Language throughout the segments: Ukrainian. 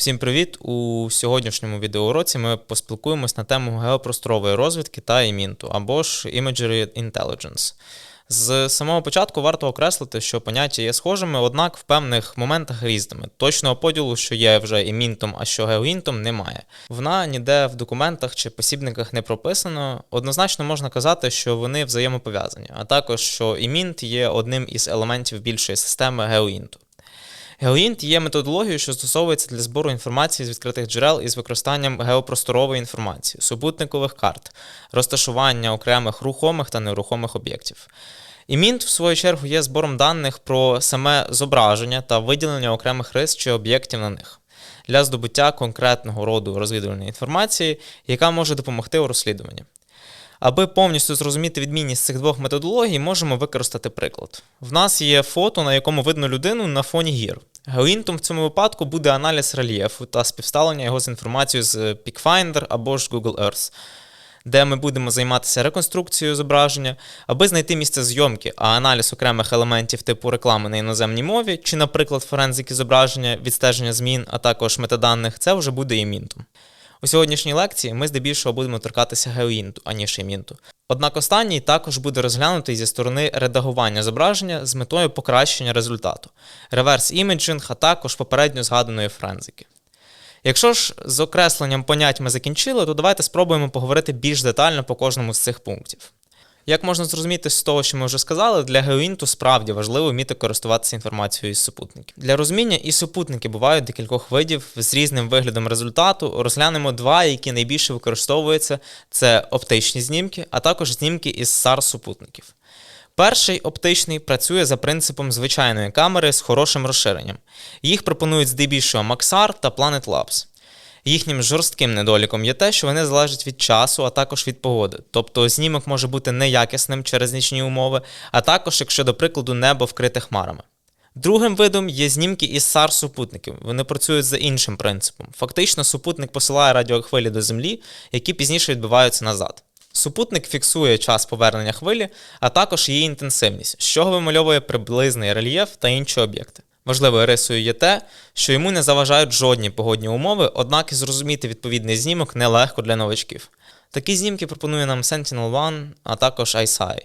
Всім привіт! У сьогоднішньому відеоуроці ми поспілкуємось на тему геопросторової розвідки та імінту або ж Imagery Intelligence. З самого початку варто окреслити, що поняття є схожими, однак в певних моментах різними. Точного поділу, що є вже імінтом, а що геоінтом, немає. Вона ніде в документах чи посібниках не прописано. Однозначно можна казати, що вони взаємопов'язані, а також що імінт є одним із елементів більшої системи геоінту. Геоінт є методологією, що застосовується для збору інформації з відкритих джерел із використанням геопросторової інформації, супутникових карт, розташування окремих рухомих та нерухомих об'єктів. Імінт, в свою чергу, є збором даних про саме зображення та виділення окремих рис чи об'єктів на них для здобуття конкретного роду розвідувальної інформації, яка може допомогти у розслідуванні. Аби повністю зрозуміти відмінність цих двох методологій, можемо використати приклад. В нас є фото, на якому видно людину на фоні гір. Геоінтом в цьому випадку буде аналіз рельєфу та співставлення його з інформацією з PickFinder або ж Google Earth, де ми будемо займатися реконструкцією зображення, аби знайти місце зйомки, а аналіз окремих елементів типу реклами на іноземній мові, чи, наприклад, форензики зображення, відстеження змін, а також метаданих, це вже буде імінтом. У сьогоднішній лекції ми здебільшого будемо торкатися геоінту, аніж імінту. Однак останній також буде розглянутий зі сторони редагування зображення з метою покращення результату, реверс іміджинг, а також попередньо згаданої френзики. Якщо ж з окресленням понять ми закінчили, то давайте спробуємо поговорити більш детально по кожному з цих пунктів. Як можна зрозуміти з того, що ми вже сказали, для геоінту справді важливо вміти користуватися інформацією із супутників. Для розуміння і супутники бувають декількох видів з різним виглядом результату. Розглянемо два, які найбільше використовуються: це оптичні знімки, а також знімки із sars супутників. Перший оптичний працює за принципом звичайної камери з хорошим розширенням. Їх пропонують здебільшого Maxar та Planet Labs. Їхнім жорстким недоліком є те, що вони залежать від часу, а також від погоди. Тобто знімок може бути неякісним через нічні умови, а також, якщо, до прикладу, небо вкрите хмарами. Другим видом є знімки із sars супутників. Вони працюють за іншим принципом. Фактично, супутник посилає радіохвилі до Землі, які пізніше відбиваються назад. Супутник фіксує час повернення хвилі, а також її інтенсивність, з чого вимальовує приблизний рельєф та інші об'єкти. Важливою рисою є те, що йому не заважають жодні погодні умови, однак і зрозуміти відповідний знімок нелегко для новачків. Такі знімки пропонує нам Sentinel-1, а також ISI.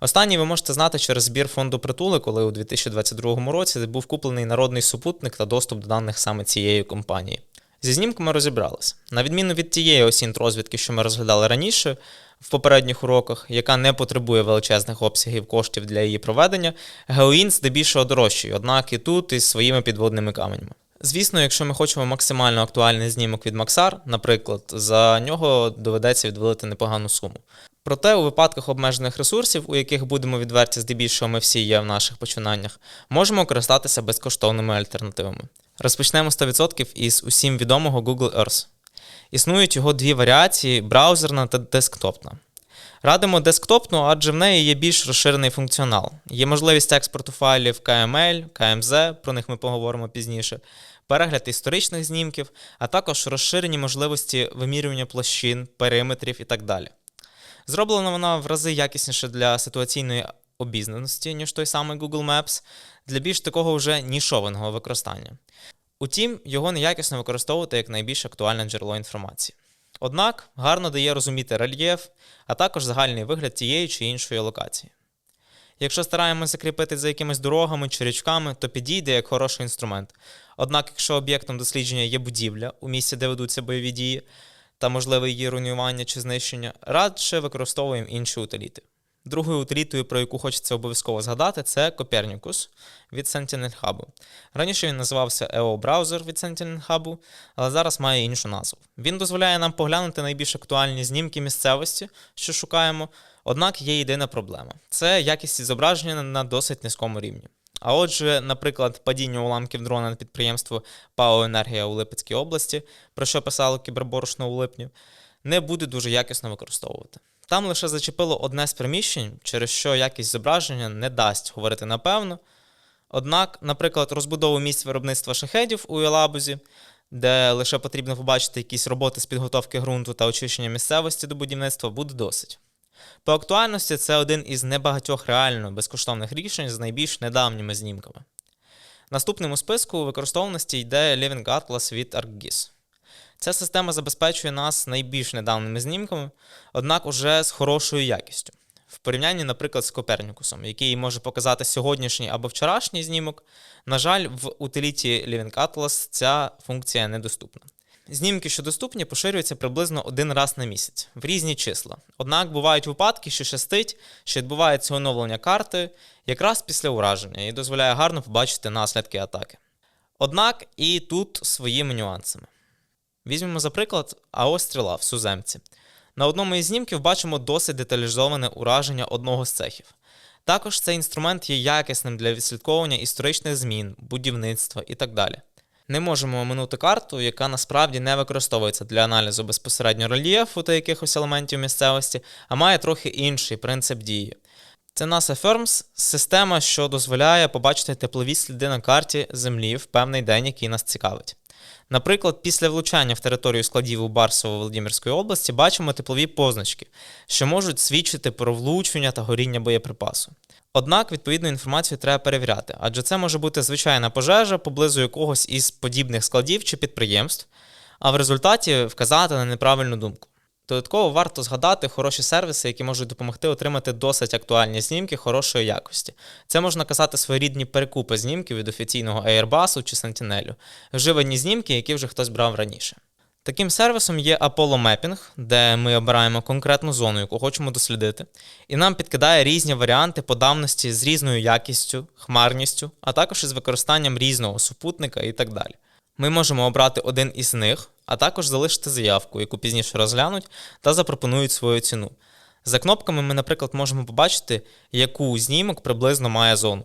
Останній ви можете знати через збір фонду притули, коли у 2022 році був куплений народний супутник та доступ до даних саме цієї компанії. Зі знімками розібралися. На відміну від тієї осінт розвідки, що ми розглядали раніше в попередніх уроках, яка не потребує величезних обсягів коштів для її проведення, Геоін здебільшого дорожчий, однак і тут із своїми підводними каменями. Звісно, якщо ми хочемо максимально актуальний знімок від Максар, наприклад, за нього доведеться відвалити непогану суму. Проте у випадках обмежених ресурсів, у яких будемо відверті, здебільшого ми всі є в наших починаннях, можемо користатися безкоштовними альтернативами. Розпочнемо 100% із усім відомого Google Earth. Існують його дві варіації браузерна та десктопна. Радимо десктопну, адже в неї є більш розширений функціонал. Є можливість експорту файлів KML, KMZ, про них ми поговоримо пізніше, перегляд історичних знімків, а також розширені можливості вимірювання площин, периметрів і так далі. Зроблена вона в рази якісніше для ситуаційної обізнаності, ніж той самий Google Maps, для більш такого вже нішованого використання. Утім, його неякісно використовувати як найбільш актуальне джерело інформації. Однак гарно дає розуміти рельєф, а також загальний вигляд тієї чи іншої локації. Якщо стараємося закріпити за якимись дорогами чи річками, то підійде як хороший інструмент. Однак, якщо об'єктом дослідження є будівля у місці, де ведуться бойові дії, та можливе її руйнування чи знищення, радше використовуємо інші утиліти. Другою утилітою, про яку хочеться обов'язково згадати, це Copernicus від Sentinel Hub. Раніше він називався EO Browser від Sentinel Hub, але зараз має іншу назву. Він дозволяє нам поглянути найбільш актуальні знімки місцевості, що шукаємо, однак є єдина проблема: це якість зображення на досить низькому рівні. А отже, наприклад, падіння уламків дрона на підприємство ПАО Енергія у Липецькій області, про що писало кіберборошно у липні, не буде дуже якісно використовувати. Там лише зачепило одне з приміщень, через що якість зображення не дасть говорити напевно. Однак, наприклад, розбудову місць виробництва шахедів у Елабузі, де лише потрібно побачити якісь роботи з підготовки ґрунту та очищення місцевості до будівництва, буде досить. По актуальності це один із небагатьох реально безкоштовних рішень з найбільш недавніми знімками. Наступним у списку використовуваності йде Living Atlas від ArcGIS. Ця система забезпечує нас найбільш недавними знімками, однак уже з хорошою якістю. В порівнянні, наприклад, з Копернікусом, який може показати сьогоднішній або вчорашній знімок, на жаль, в утиліті Living Atlas ця функція недоступна. Знімки, що доступні, поширюються приблизно один раз на місяць в різні числа. Однак бувають випадки, що щастить, що відбувається оновлення карти якраз після ураження і дозволяє гарно побачити наслідки атаки. Однак і тут своїми нюансами. Візьмемо, за приклад, АО стріла в суземці. На одному із знімків бачимо досить деталізоване ураження одного з цехів. Також цей інструмент є якісним для відслідковування історичних змін, будівництва і так далі. Не можемо оминути карту, яка насправді не використовується для аналізу безпосередньо рельєфу та якихось елементів місцевості, а має трохи інший принцип дії. Це NASA Firms – система, що дозволяє побачити теплові сліди на карті Землі в певний день, який нас цікавить. Наприклад, після влучання в територію складів у Барсово Володимирської області бачимо теплові позначки, що можуть свідчити про влучення та горіння боєприпасу. Однак відповідну інформацію треба перевіряти, адже це може бути звичайна пожежа поблизу якогось із подібних складів чи підприємств, а в результаті вказати на неправильну думку. Додатково варто згадати хороші сервіси, які можуть допомогти отримати досить актуальні знімки хорошої якості. Це можна казати своєрідні перекупи знімків від офіційного Airbus чи Sentinel, вживані знімки, які вже хтось брав раніше. Таким сервісом є Apollo Mapping, де ми обираємо конкретну зону, яку хочемо дослідити, і нам підкидає різні варіанти по давності з різною якістю, хмарністю, а також із використанням різного супутника і так далі. Ми можемо обрати один із них, а також залишити заявку, яку пізніше розглянуть та запропонують свою ціну. За кнопками ми, наприклад, можемо побачити, яку знімок приблизно має зону.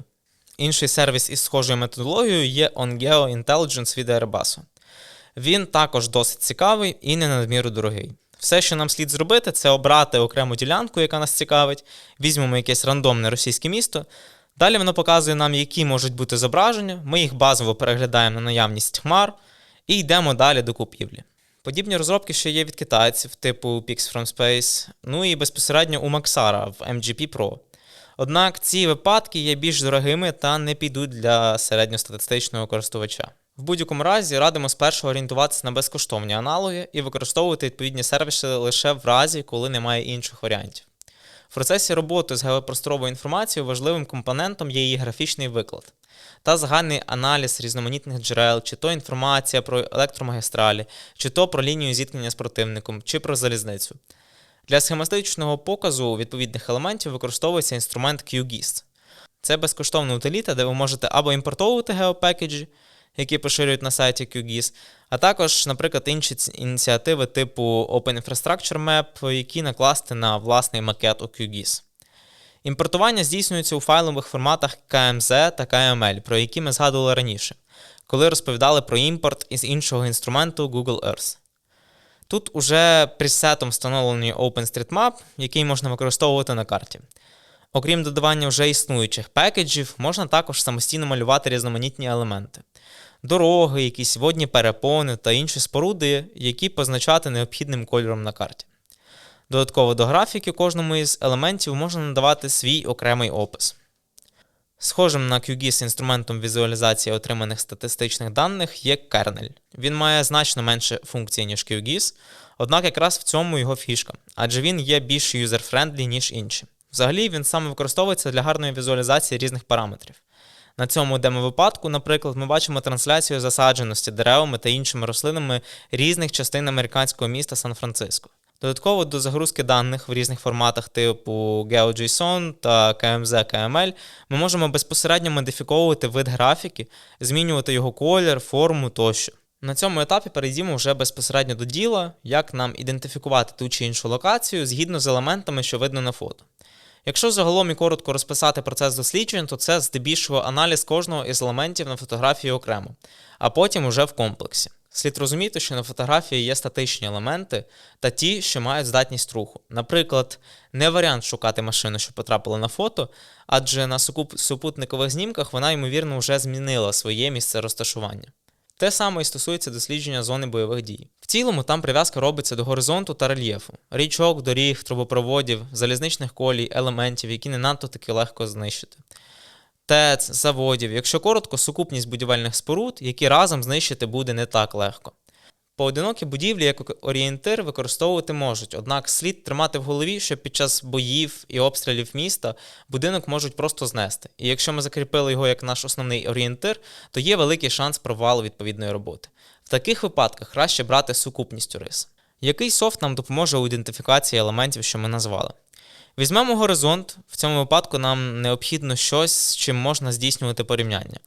Інший сервіс із схожою методологією є OnGeo Intelligence від Airbus. Він також досить цікавий і не надміру дорогий. Все, що нам слід зробити, це обрати окрему ділянку, яка нас цікавить, візьмемо якесь рандомне російське місто. Далі воно показує нам, які можуть бути зображення, ми їх базово переглядаємо на наявність хмар і йдемо далі до купівлі. Подібні розробки ще є від китайців, типу Pix from Space, ну і безпосередньо у Maxara в MGP Pro. Однак ці випадки є більш дорогими та не підуть для середньостатистичного користувача. В будь-якому разі радимо спершу орієнтуватися на безкоштовні аналоги і використовувати відповідні сервіси лише в разі, коли немає інших варіантів. В процесі роботи з геопросторовою інформацією важливим компонентом є її графічний виклад та загальний аналіз різноманітних джерел, чи то інформація про електромагістралі, чи то про лінію зіткнення з противником, чи про залізницю. Для схематичного показу відповідних елементів використовується інструмент QGIS. Це безкоштовна утиліта, де ви можете або імпортовувати геопекеджі, які поширюють на сайті QGIS, а також, наприклад, інші ініціативи типу Open Infrastructure Map, які накласти на власний макет у QGIS. Імпортування здійснюється у файлових форматах KMZ та KML, про які ми згадували раніше, коли розповідали про імпорт із іншого інструменту Google Earth. Тут уже пресетом встановлений OpenStreetMap, який можна використовувати на карті. Окрім додавання вже існуючих пекеджів, можна також самостійно малювати різноманітні елементи дороги, якісь водні перепони та інші споруди, які позначати необхідним кольором на карті. Додатково до графіки кожному із елементів можна надавати свій окремий опис. Схожим на QGIS інструментом візуалізації отриманих статистичних даних є Kernel. Він має значно менше функцій, ніж QGIS, однак якраз в цьому його фішка, адже він є більш юзер-френдлі, ніж інші. Взагалі він саме використовується для гарної візуалізації різних параметрів. На цьому демо-випадку, наприклад, ми бачимо трансляцію засадженості деревами та іншими рослинами різних частин американського міста Сан-Франциско. Додатково до загрузки даних в різних форматах типу GeoJSON та KMZ KML ми можемо безпосередньо модифіковувати вид графіки, змінювати його колір, форму тощо. На цьому етапі перейдімо вже безпосередньо до діла, як нам ідентифікувати ту чи іншу локацію згідно з елементами, що видно на фото. Якщо загалом і коротко розписати процес досліджень, то це здебільшого аналіз кожного із елементів на фотографії окремо, а потім уже в комплексі. Слід розуміти, що на фотографії є статичні елементи та ті, що мають здатність руху. Наприклад, не варіант шукати машину, що потрапила на фото, адже на супутникових знімках вона, ймовірно, вже змінила своє місце розташування. Те саме і стосується дослідження зони бойових дій. В цілому там прив'язка робиться до горизонту та рельєфу, річок, доріг, трубопроводів, залізничних колій, елементів, які не надто таки легко знищити. ТЕЦ, заводів, якщо коротко, сукупність будівельних споруд, які разом знищити буде не так легко. Поодинокі будівлі як орієнтир використовувати можуть, однак слід тримати в голові, що під час боїв і обстрілів міста будинок можуть просто знести. І якщо ми закріпили його як наш основний орієнтир, то є великий шанс провалу відповідної роботи. В таких випадках краще брати сукупністю рис. Який софт нам допоможе у ідентифікації елементів, що ми назвали? Візьмемо горизонт. В цьому випадку нам необхідно щось, з чим можна здійснювати порівняння.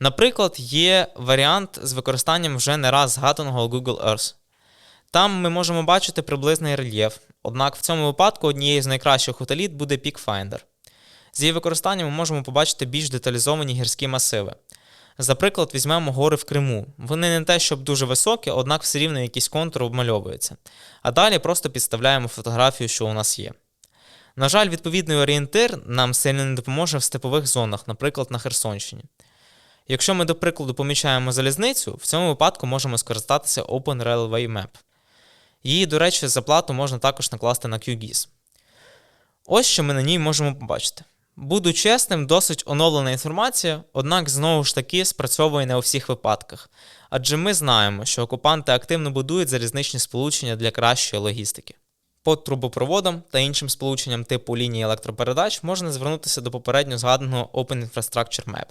Наприклад, є варіант з використанням вже не раз згаданого Google Earth. Там ми можемо бачити приблизний рельєф, однак в цьому випадку однією з найкращих утиліт буде PeakFinder. З її використанням ми можемо побачити більш деталізовані гірські масиви. За приклад, візьмемо гори в Криму. Вони не те, щоб дуже високі, однак все рівно якийсь контур обмальовується. А далі просто підставляємо фотографію, що у нас є. На жаль, відповідний орієнтир нам сильно не допоможе в степових зонах, наприклад, на Херсонщині. Якщо ми, до прикладу, помічаємо залізницю, в цьому випадку можемо скористатися Open Railway Map. Її, до речі, за плату можна також накласти на QGIS. Ось що ми на ній можемо побачити. Буду чесним, досить оновлена інформація, однак знову ж таки спрацьовує не у всіх випадках. Адже ми знаємо, що окупанти активно будують залізничні сполучення для кращої логістики. По трубопроводам та іншим сполученням типу лінії електропередач можна звернутися до попередньо згаданого Open Infrastructure Map.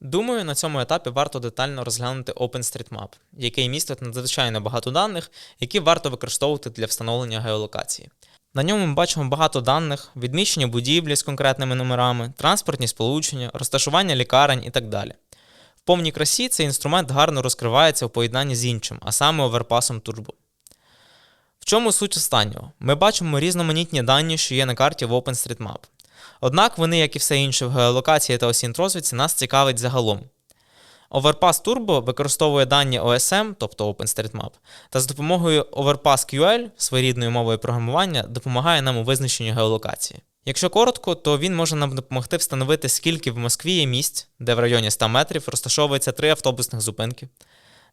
Думаю, на цьому етапі варто детально розглянути OpenStreetMap, який містить надзвичайно багато даних, які варто використовувати для встановлення геолокації. На ньому ми бачимо багато даних, відміщення будівлі з конкретними номерами, транспортні сполучення, розташування лікарень і так далі. В повній красі цей інструмент гарно розкривається у поєднанні з іншим, а саме оверпасом Turbo. В чому суть останнього? Ми бачимо різноманітні дані, що є на карті в OpenStreetMap. Однак вони, як і все інше в геолокації та осінтрозвідці, нас цікавить загалом. Overpass Turbo використовує дані OSM, тобто OpenStreetMap, та з допомогою Overpass QL, своєрідною мовою програмування, допомагає нам у визначенні геолокації. Якщо коротко, то він може нам допомогти встановити, скільки в Москві є місць, де в районі 100 метрів розташовується 3 автобусних зупинки,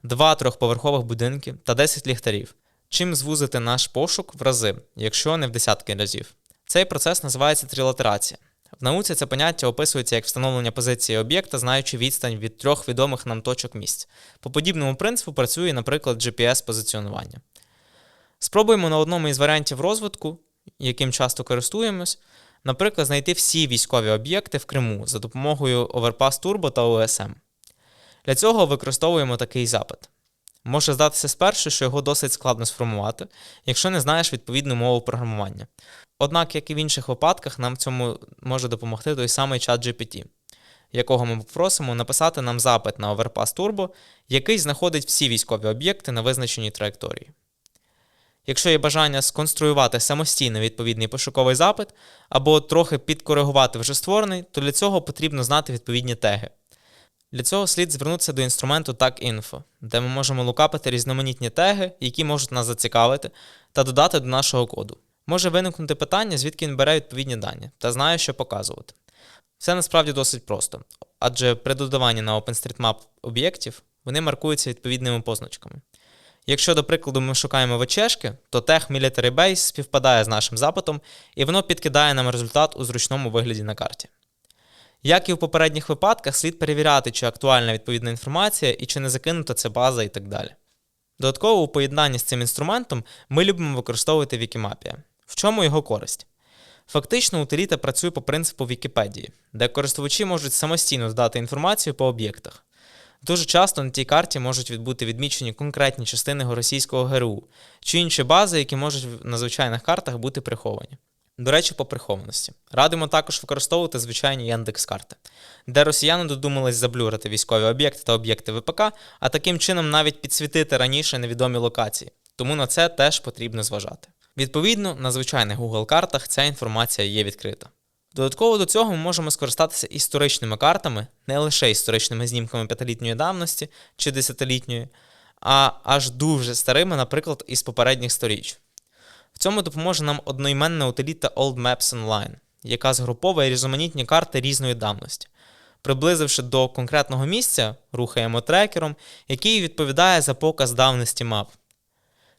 2 трьохповерхових будинки та 10 ліхтарів, чим звузити наш пошук в рази, якщо не в десятки разів. Цей процес називається трилатерація. В науці це поняття описується як встановлення позиції об'єкта, знаючи відстань від трьох відомих нам точок місць. По подібному принципу працює, наприклад, GPS-позиціонування. Спробуємо на одному із варіантів розвитку, яким часто користуємось, наприклад, знайти всі військові об'єкти в Криму за допомогою Overpass Turbo та OSM. Для цього використовуємо такий запит. Може здатися спершу, що його досить складно сформувати, якщо не знаєш відповідну мову програмування. Однак, як і в інших випадках, нам в цьому може допомогти той самий чат GPT, якого ми попросимо написати нам запит на Overpass Turbo, який знаходить всі військові об'єкти на визначеній траєкторії. Якщо є бажання сконструювати самостійно відповідний пошуковий запит або трохи підкоригувати вже створений, то для цього потрібно знати відповідні теги. Для цього слід звернутися до інструменту TagInfo, де ми можемо лукапити різноманітні теги, які можуть нас зацікавити, та додати до нашого коду. Може виникнути питання, звідки він бере відповідні дані, та знає, що показувати. Все насправді досить просто, адже при додаванні на OpenStreetMap об'єктів вони маркуються відповідними позначками. Якщо, до прикладу, ми шукаємо вечешки, то тег Military Base співпадає з нашим запитом, і воно підкидає нам результат у зручному вигляді на карті. Як і в попередніх випадках, слід перевіряти, чи актуальна відповідна інформація і чи не закинута це база і так далі. Додатково у поєднанні з цим інструментом ми любимо використовувати Wikimapia. В чому його користь? Фактично, утиліта працює по принципу Вікіпедії, де користувачі можуть самостійно здати інформацію по об'єктах. Дуже часто на тій карті можуть відбути відмічені конкретні частини російського ГРУ чи інші бази, які можуть на звичайних картах бути приховані. До речі, по прихованості. Радимо також використовувати звичайні Яндекс-карти, де росіяни додумались заблюрити військові об'єкти та об'єкти ВПК, а таким чином навіть підсвітити раніше невідомі локації. Тому на це теж потрібно зважати. Відповідно, на звичайних Google картах ця інформація є відкрита. Додатково до цього ми можемо скористатися історичними картами, не лише історичними знімками п'ятилітньої давності чи десятилітньої, а аж дуже старими, наприклад, із попередніх сторіч. В цьому допоможе нам одноіменна утиліта Old Maps Online, яка згруповує різноманітні карти різної давності. Приблизивши до конкретного місця, рухаємо трекером, який відповідає за показ давності мап.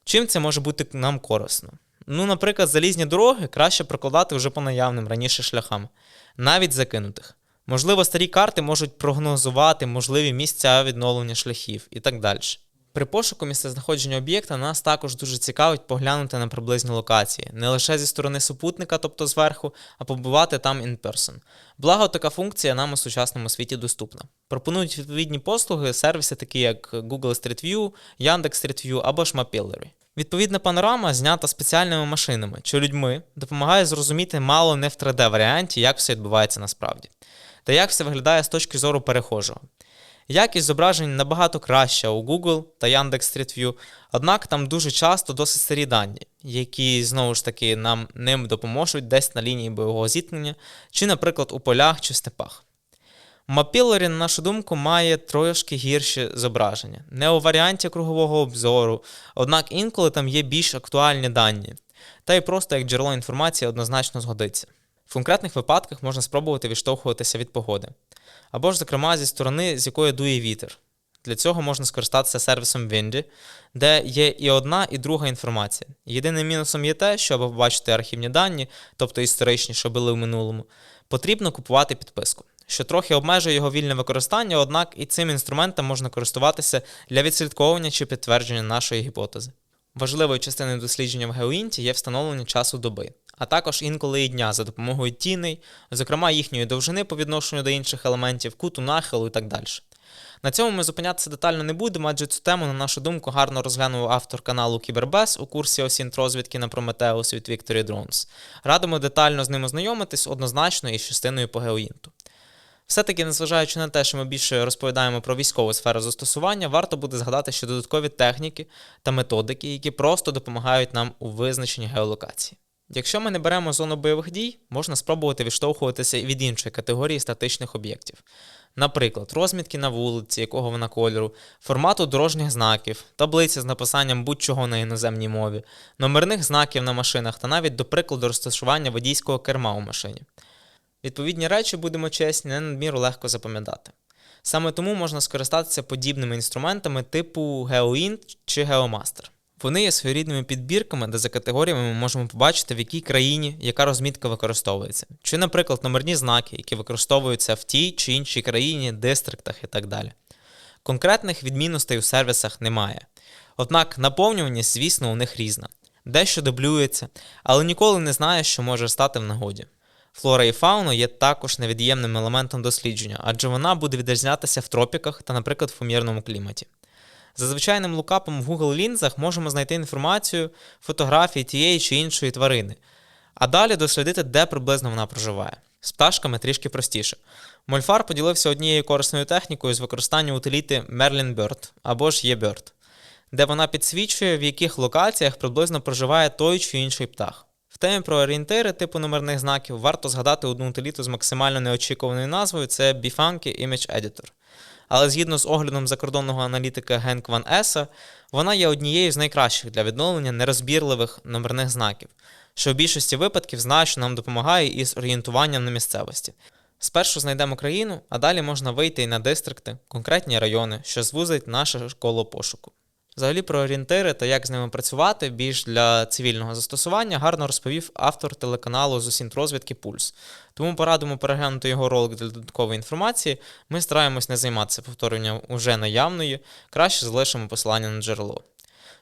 Чим це може бути нам корисно? Ну, наприклад, залізні дороги краще прокладати вже по наявним раніше шляхам, навіть закинутих. Можливо, старі карти можуть прогнозувати можливі місця відновлення шляхів і так далі. При пошуку місцезнаходження об'єкта нас також дуже цікавить поглянути на приблизні локації, не лише зі сторони супутника, тобто зверху, а побувати там in person. Благо, така функція нам у сучасному світі доступна. Пропонують відповідні послуги, сервіси, такі як Google Street View, Yandex Street View або ж Mapillary. Відповідна панорама знята спеціальними машинами чи людьми, допомагає зрозуміти мало не в 3D-варіанті, як все відбувається насправді, та як все виглядає з точки зору перехожого. Якість зображень набагато краща у Google та Yandex Street View, однак там дуже часто досить старі дані, які знову ж таки нам ним допоможуть десь на лінії бойового зіткнення, чи, наприклад, у полях чи степах. Mapillary, на нашу думку, має трошки гірші зображення, не у варіанті кругового обзору, однак інколи там є більш актуальні дані, та й просто як джерело інформації однозначно згодиться. В конкретних випадках можна спробувати відштовхуватися від погоди, або ж, зокрема, зі сторони, з якої дує вітер. Для цього можна скористатися сервісом Windy, де є і одна, і друга інформація. Єдиним мінусом є те, що аби побачити архівні дані, тобто історичні, що були в минулому, потрібно купувати підписку, що трохи обмежує його вільне використання, однак і цим інструментом можна користуватися для відслідковування чи підтвердження нашої гіпотези. Важливою частиною дослідження в GeoInt є встановлення часу доби, а також інколи і дня за допомогою тіней, зокрема їхньої довжини по відношенню до інших елементів, куту нахилу і так далі. На цьому ми зупинятися детально не будемо, адже цю тему, на нашу думку, гарно розглянув автор каналу Кібербес у курсі осінт розвідки на Прометеус від Victory Drones. Радимо детально з ним ознайомитись однозначно із частиною по геоінту. Все-таки, незважаючи на те, що ми більше розповідаємо про військову сферу застосування, варто буде згадати ще додаткові техніки та методики, які просто допомагають нам у визначенні геолокації. Якщо ми не беремо зону бойових дій, можна спробувати відштовхуватися від іншої категорії статичних об'єктів. Наприклад, розмітки на вулиці, якого вона кольору, формату дорожніх знаків, таблиці з написанням будь-чого на іноземній мові, номерних знаків на машинах та навіть, до прикладу, розташування водійського керма у машині. Відповідні речі, будемо чесні, не надміру легко запам'ятати. Саме тому можна скористатися подібними інструментами типу GeoInt чи GeoMaster. Вони є своєрідними підбірками, де за категоріями ми можемо побачити, в якій країні яка розмітка використовується, чи, наприклад, номерні знаки, які використовуються в тій чи іншій країні, дистриктах і так далі. Конкретних відмінностей у сервісах немає. Однак наповнюваність, звісно, у них різна. Дещо дублюється, але ніколи не знає, що може стати в нагоді. Флора і фауна є також невід'ємним елементом дослідження, адже вона буде відрізнятися в тропіках та, наприклад, в умірному кліматі. За звичайним лукапом в Google лінзах можемо знайти інформацію, фотографії тієї чи іншої тварини, а далі дослідити, де приблизно вона проживає. З пташками трішки простіше. Мольфар поділився однією корисною технікою з використання утиліти Merlin Bird або ж eBird, де вона підсвічує, в яких локаціях приблизно проживає той чи інший птах. В темі про орієнтири типу номерних знаків варто згадати одну утиліту з максимально неочікуваною назвою це Bifunky Image Editor. Але згідно з оглядом закордонного аналітика Генк Ван Еса, вона є однією з найкращих для відновлення нерозбірливих номерних знаків, що в більшості випадків значно нам допомагає із орієнтуванням на місцевості. Спершу знайдемо країну, а далі можна вийти і на дистрикти, конкретні райони, що звузить наше коло пошуку. Взагалі про орієнтири та як з ними працювати більш для цивільного застосування гарно розповів автор телеканалу з усінтрозвідки Пульс. Тому порадимо переглянути його ролик для додаткової інформації. Ми стараємось не займатися повторенням уже наявної, краще залишимо посилання на джерело.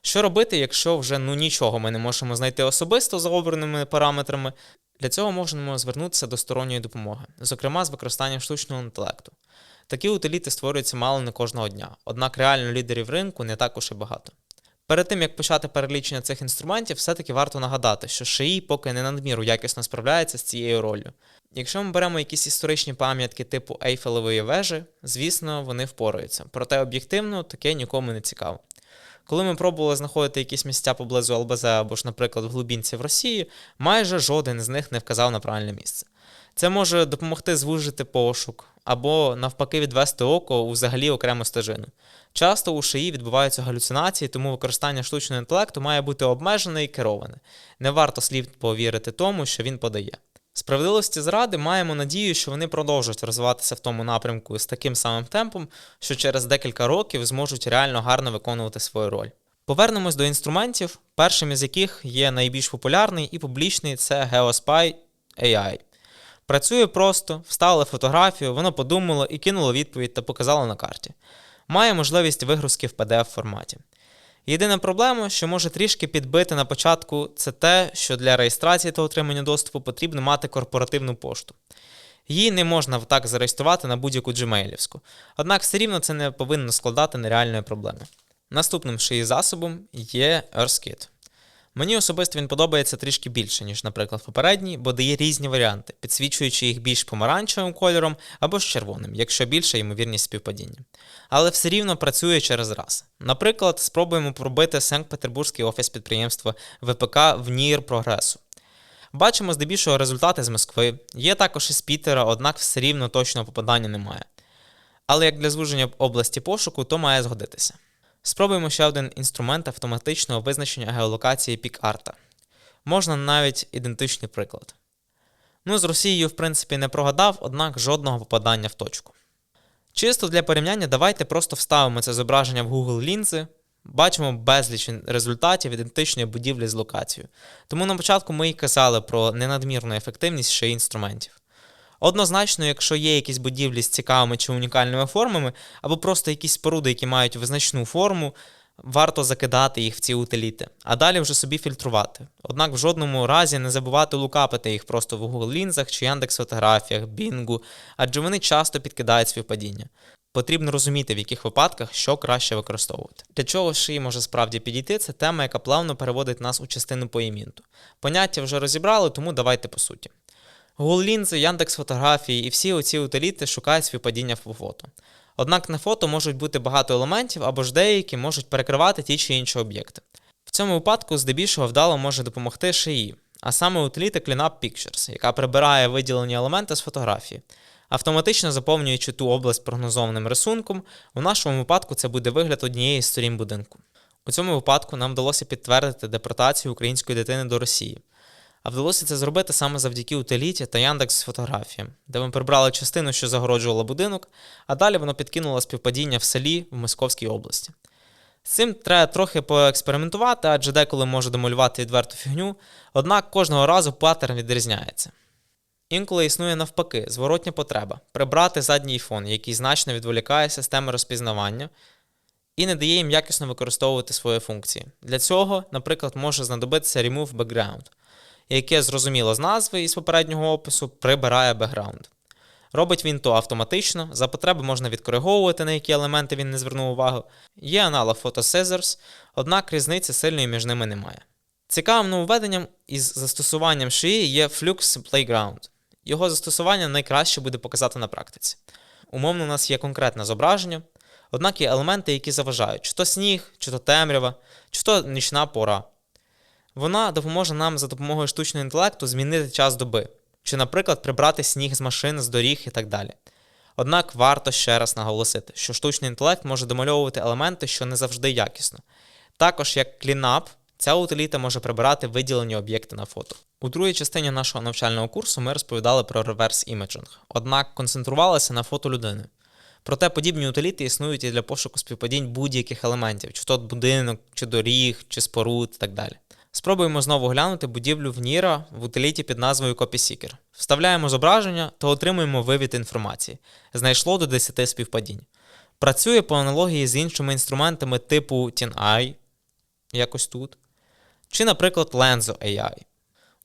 Що робити, якщо вже ну нічого ми не можемо знайти особисто за обраними параметрами? Для цього можемо звернутися до сторонньої допомоги, зокрема з використанням штучного інтелекту. Такі утиліти створюються мало не кожного дня, однак реально лідерів ринку не також і багато. Перед тим як почати перелічення цих інструментів, все-таки варто нагадати, що шиї поки не надміру якісно справляється з цією роллю. Якщо ми беремо якісь історичні пам'ятки типу Ейфелевої вежі, звісно, вони впораються, проте об'єктивно таке нікому не цікаво. Коли ми пробували знаходити якісь місця поблизу ЛБЗ або ж, наприклад, в глубінці в Росії, майже жоден з них не вказав на правильне місце. Це може допомогти звужити пошук або, навпаки, відвести око у взагалі окрему стежину. Часто у шиї відбуваються галюцинації, тому використання штучного інтелекту має бути обмежене і кероване. Не варто слід повірити тому, що він подає. Справедливості зради маємо надію, що вони продовжують розвиватися в тому напрямку з таким самим темпом, що через декілька років зможуть реально гарно виконувати свою роль. Повернемось до інструментів, першим із яких є найбільш популярний і публічний це GeoSpy AI. Працює просто, вставили фотографію, воно подумало і кинуло відповідь та показало на карті. Має можливість вигрузки в PDF форматі. Єдина проблема, що може трішки підбити на початку, це те, що для реєстрації та отримання доступу потрібно мати корпоративну пошту. Її не можна так зареєструвати на будь-яку джимейлівську, однак все рівно це не повинно складати нереальної проблеми. Наступним шиї засобом є EarthKit. Мені особисто він подобається трішки більше, ніж, наприклад, попередній, бо дає різні варіанти, підсвічуючи їх більш помаранчевим кольором або ж червоним, якщо більша ймовірність співпадіння. Але все рівно працює через раз. Наприклад, спробуємо пробити Санкт-Петербурзький офіс підприємства ВПК в НІР Прогресу. Бачимо здебільшого результати з Москви, є також із Пітера, однак все рівно точного попадання немає. Але як для звуження області пошуку, то має згодитися. Спробуємо ще один інструмент автоматичного визначення геолокації пік-арта. Можна навіть ідентичний приклад. Ну, з Росією, в принципі, не прогадав, однак жодного попадання в точку. Чисто для порівняння, давайте просто вставимо це зображення в Google лінзи. Бачимо безліч результатів ідентичної будівлі з локацією. Тому на початку ми і казали про ненадмірну ефективність ще інструментів. Однозначно, якщо є якісь будівлі з цікавими чи унікальними формами, або просто якісь споруди, які мають визначну форму, варто закидати їх в ці утиліти, а далі вже собі фільтрувати. Однак в жодному разі не забувати лукапити їх просто в Google лінзах чи Яндекс фотографіях, Бінгу, адже вони часто підкидають співпадіння. Потрібно розуміти, в яких випадках що краще використовувати. Для чого шиї може справді підійти, це тема, яка плавно переводить нас у частину поімінту. Поняття вже розібрали, тому давайте по суті. Google лінзи, Яндекс фотографії і всі оці утиліти шукають співпадіння в фото. Однак на фото можуть бути багато елементів або ж деякі можуть перекривати ті чи інші об'єкти. В цьому випадку здебільшого вдало може допомогти шиї, а саме утиліта CleanUp Pictures, яка прибирає виділені елементи з фотографії, автоматично заповнюючи ту область прогнозованим рисунком, у нашому випадку це буде вигляд однієї з сторін будинку. У цьому випадку нам вдалося підтвердити депортацію української дитини до Росії. А вдалося це зробити саме завдяки утиліті та Яндекс фотографіям, де ми прибрали частину, що загороджувала будинок, а далі воно підкинуло співпадіння в селі в Московській області. З цим треба трохи поекспериментувати, адже деколи може домалювати відверту фігню, однак кожного разу паттерн відрізняється. Інколи існує навпаки, зворотня потреба прибрати задній фон, який значно відволікає системи розпізнавання і не дає їм якісно використовувати свої функції. Для цього, наприклад, може знадобитися Remove Background – яке зрозуміло з назви і з попереднього опису, прибирає бекграунд. Робить він то автоматично, за потреби можна відкориговувати, на які елементи він не звернув увагу. Є аналог Photo Scissors, однак різниці сильної між ними немає. Цікавим нововведенням із застосуванням шиї є Flux Playground. Його застосування найкраще буде показати на практиці. Умовно, у нас є конкретне зображення, однак є елементи, які заважають, чи то сніг, чи то темрява, чи то нічна пора. Вона допоможе нам за допомогою штучного інтелекту змінити час доби, чи, наприклад, прибрати сніг з машин, з доріг і так далі. Однак варто ще раз наголосити, що штучний інтелект може домальовувати елементи, що не завжди якісно. Також як CleanUp, ця утиліта може прибирати виділені об'єкти на фото. У другій частині нашого навчального курсу ми розповідали про реверс іміджинг, однак концентрувалися на фото людини. Проте подібні утиліти існують і для пошуку співпадінь будь-яких елементів, чи то будинок, чи доріг, чи споруд і так далі. Спробуємо знову глянути будівлю в Ніра в утиліті під назвою CopySeeker. Вставляємо зображення та отримуємо вивід інформації. Знайшло до 10 співпадінь. Працює по аналогії з іншими інструментами типу TinEye, якось тут, чи, наприклад, Lenzo AI.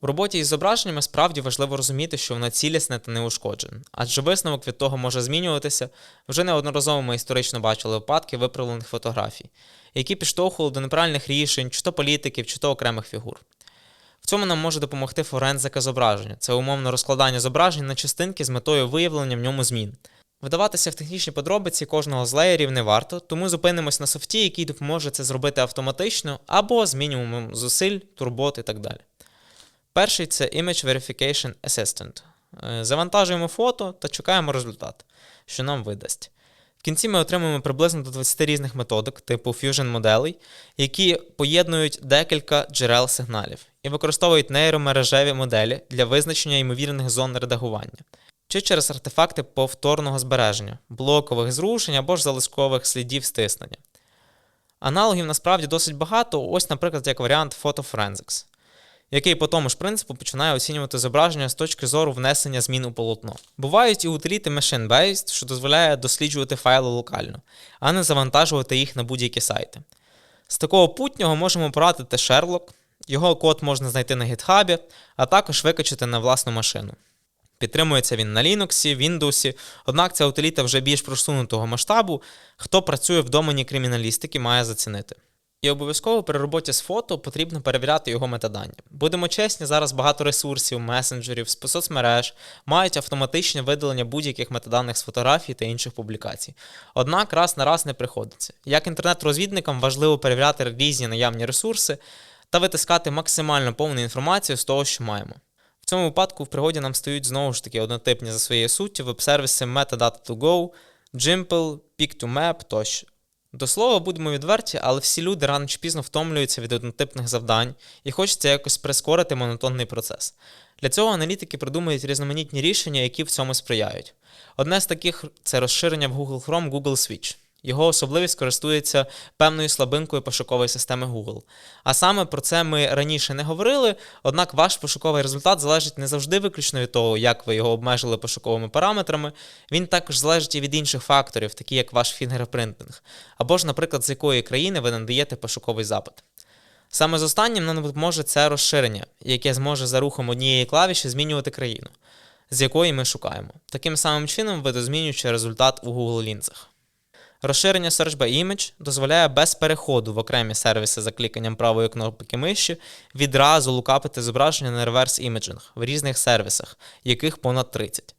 У роботі із зображеннями справді важливо розуміти, що воно цілісне та неушкоджене, адже висновок від того може змінюватися. Вже неодноразово ми історично бачили випадки виправлених фотографій, які підштовхували до неправильних рішень, чи то політиків, чи то окремих фігур. В цьому нам може допомогти форензика зображення це умовне розкладання зображень на частинки з метою виявлення в ньому змін. Вдаватися в технічні подробиці кожного з леєрів не варто, тому зупинимось на софті, який допоможе це зробити автоматично або з мінімумом зусиль, турбот і так далі. Перший це Image Verification Assistant. Е, завантажуємо фото та чекаємо результат, що нам видасть. В кінці ми отримуємо приблизно до 20 різних методик, типу Fusion моделей, які поєднують декілька джерел сигналів і використовують нейромережеві моделі для визначення ймовірних зон редагування, чи через артефакти повторного збереження, блокових зрушень або ж залишкових слідів стиснення. Аналогів насправді досить багато, ось, наприклад, як варіант Photo Forensics. Який по тому ж принципу починає оцінювати зображення з точки зору внесення змін у полотно. Бувають і утиліти machine-based, що дозволяє досліджувати файли локально, а не завантажувати їх на будь-які сайти. З такого путнього можемо порадити Sherlock, його код можна знайти на GitHub, а також викачати на власну машину. Підтримується він на Linux, Windows, однак ця утиліта вже більш просунутого масштабу, хто працює в домені криміналістики, має зацінити. І обов'язково при роботі з фото потрібно перевіряти його метадані. Будемо чесні, зараз багато ресурсів, месенджерів, соцмереж мають автоматичне видалення будь-яких метаданих з фотографій та інших публікацій. Однак раз на раз не приходиться. Як інтернет-розвідникам важливо перевіряти різні наявні ресурси та витискати максимально повну інформацію з того, що маємо. В цьому випадку в пригоді нам стають знову ж таки однотипні за своєю суттю веб-сервіси Metadata2Go, Jimple, Pick2Map тощо. До слова, будемо відверті, але всі люди рано чи пізно втомлюються від однотипних завдань і хочеться якось прискорити монотонний процес. Для цього аналітики придумують різноманітні рішення, які в цьому сприяють. Одне з таких це розширення в Google Chrome Google Switch. Його особливість користується певною слабинкою пошукової системи Google. А саме про це ми раніше не говорили, однак ваш пошуковий результат залежить не завжди виключно від того, як ви його обмежили пошуковими параметрами. Він також залежить і від інших факторів, такі як ваш фінгерпринтинг, або ж, наприклад, з якої країни ви надаєте пошуковий запит. Саме з останнім нам допоможе це розширення, яке зможе за рухом однієї клавіші змінювати країну, з якої ми шукаємо. Таким самим чином, видозмінюючи результат у Google лінзах. Розширення Search by Image дозволяє без переходу в окремі сервіси за кліканням правої кнопки миші відразу лукапити зображення на реверс іміджинг в різних сервісах, яких понад 30.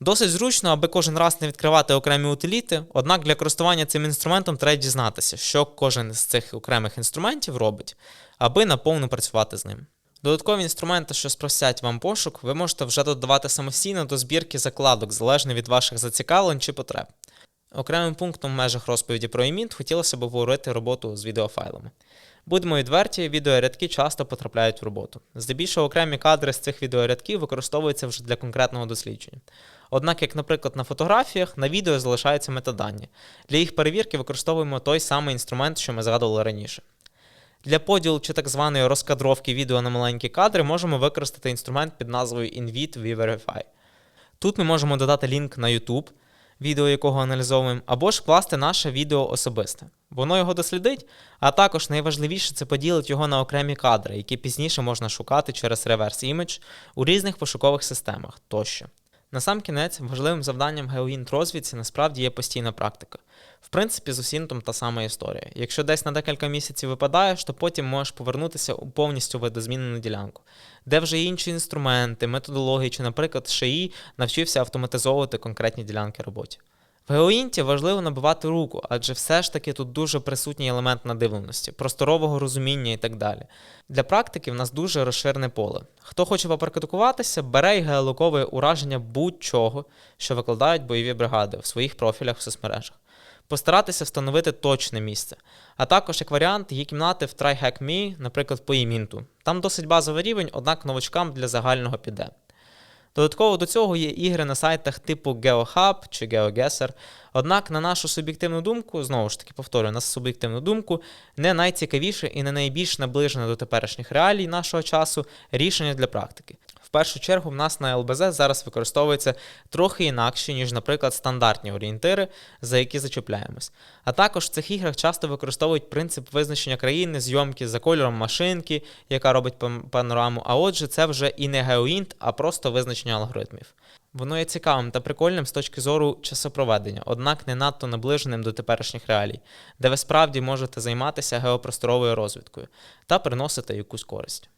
Досить зручно, аби кожен раз не відкривати окремі утиліти, однак для користування цим інструментом треба дізнатися, що кожен з цих окремих інструментів робить, аби наповну працювати з ним. Додаткові інструменти, що спростять вам пошук, ви можете вже додавати самостійно до збірки закладок, залежно від ваших зацікавлень чи потреб. Окремим пунктом в межах розповіді про імінт хотілося б обговорити роботу з відеофайлами. Будемо відверті, відеорядки часто потрапляють в роботу. Здебільшого окремі кадри з цих відеорядків використовуються вже для конкретного дослідження. Однак, як, наприклад, на фотографіях, на відео залишаються метадані. Для їх перевірки використовуємо той самий інструмент, що ми згадували раніше. Для поділу чи так званої розкадровки відео на маленькі кадри можемо використати інструмент під назвою InVid V-Verify. Тут ми можемо додати лінк на YouTube, відео якого аналізовуємо, або ж вкласти наше відео особисте. Воно його дослідить, а також найважливіше це поділить його на окремі кадри, які пізніше можна шукати через Reverse Image у різних пошукових системах тощо. Насамкінець, важливим завданням геоінт розвідці насправді є постійна практика. В принципі, з усінтом та сама історія. Якщо десь на декілька місяців випадаєш, то потім можеш повернутися у повністю видозмінену ділянку, де вже інші інструменти, методології чи, наприклад, ШИІ навчився автоматизовувати конкретні ділянки роботи. В геоінті важливо набивати руку, адже все ж таки тут дуже присутній елемент надивленості, просторового розуміння і так далі. Для практики в нас дуже розширене поле. Хто хоче попрактикуватися, бере і геолоковує ураження будь-чого, що викладають бойові бригади в своїх профілях в соцмережах. Постаратися встановити точне місце. А також, як варіант, є кімнати в TryHackMe, наприклад, по імінту. Там досить базовий рівень, однак новачкам для загального піде. Додатково до цього є ігри на сайтах типу GeoHub чи GeoGuessr. Однак, на нашу суб'єктивну думку, знову ж таки повторюю, на суб'єктивну думку, не найцікавіше і не найбільш наближене до теперішніх реалій нашого часу рішення для практики. Першу чергу в нас на ЛБЗ зараз використовується трохи інакше, ніж, наприклад, стандартні орієнтири, за які зачепляємось. А також в цих іграх часто використовують принцип визначення країни, зйомки за кольором машинки, яка робить панораму. А отже, це вже і не геоінт, а просто визначення алгоритмів. Воно є цікавим та прикольним з точки зору часопроведення, однак не надто наближеним до теперішніх реалій, де ви справді можете займатися геопросторовою розвідкою та приносити якусь користь.